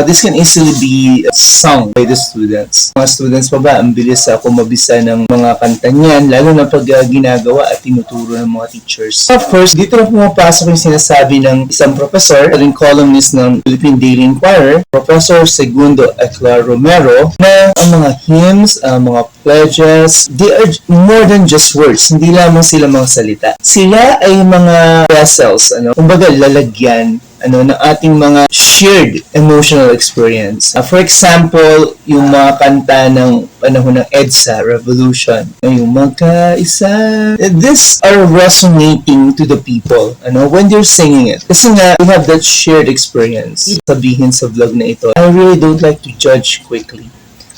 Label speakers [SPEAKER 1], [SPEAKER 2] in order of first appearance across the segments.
[SPEAKER 1] uh, this can easily be sung by the students. Mga students pa ba, ang bilis sa kumabisa ng mga kanta niyan, lalo na pag uh, ginagawa at tinuturo ng mga teachers. Of course, dito na pumapasok yung sinasabi ng isang professor, aling columnist ng Philippine Daily Inquirer, Professor Segundo Eclar Romero, na ang mga hymns, ang mga pledges, they are more than just words. Hindi lamang sila mga salita. Sila ay mga vessels, ano, kumbaga lalagyan ano ng ating mga shared emotional experience. Uh, for example, yung mga kanta ng panahon ng EDSA Revolution, yung magkaisa. These are resonating to the people, ano, when they're singing it. Kasi nga, we have that shared experience. Sabihin sa vlog na ito, I really don't like to judge quickly.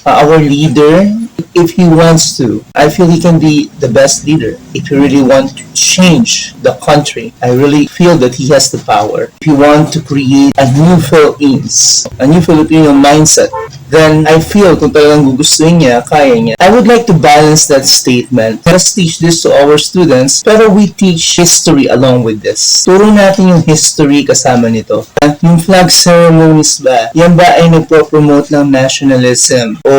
[SPEAKER 1] Uh, our leader, if he wants to, I feel he can be the best leader. If he really want to change the country, I really feel that he has the power. If you want to create a new Philippines, a new Filipino mindset, then I feel kung talagang gugustuhin niya, kaya niya. I would like to balance that statement. Let us teach this to our students, pero we teach history along with this. Turo natin yung history kasama nito. Ah, Yung flag ceremonies ba, yan ba ay nagpo-promote ng nationalism? O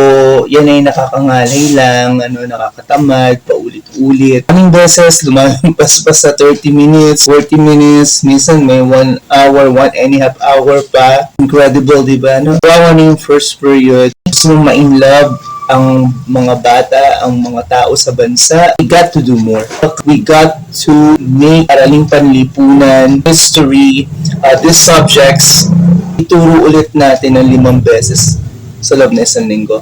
[SPEAKER 1] yan ay nakakangalay lang, ano, nakakatamad, paulit-ulit. Kaming beses, lumalampas pa sa 30 minutes, 40 minutes, minsan may 1 hour, 1 and a half hour pa. Incredible, di ba? No? Kawawa na yung first period. Gusto mong ma-in love ang mga bata, ang mga tao sa bansa, we got to do more. We got to make araling panlipunan, history, uh, these subjects, ituro ulit natin ng limang beses sa loob na isang linggo.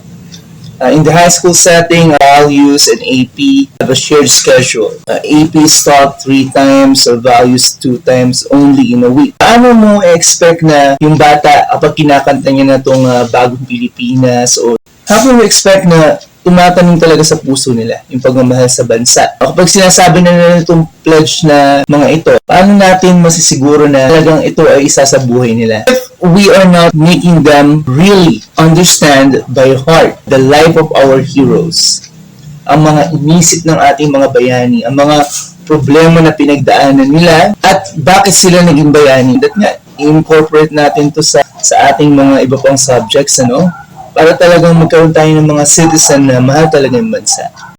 [SPEAKER 1] Uh, in the high school setting, values and AP have a shared schedule. Uh, AP is taught three times or values two times only in a week. Paano mo expect na yung bata, kapag kinakanta niya na itong uh, bagong Pilipinas o how can we expect na tumatanong talaga sa puso nila yung pagmamahal sa bansa. Kapag sinasabi na nila itong pledge na mga ito, paano natin masisiguro na talagang ito ay isa sa buhay nila? If we are not making them really understand by heart the life of our heroes, ang mga inisip ng ating mga bayani, ang mga problema na pinagdaanan nila, at bakit sila naging bayani. That nga, incorporate natin to sa, sa ating mga iba pang subjects, ano? Para talagang magkaroon tayo ng mga citizen na mahal talaga yung bansa.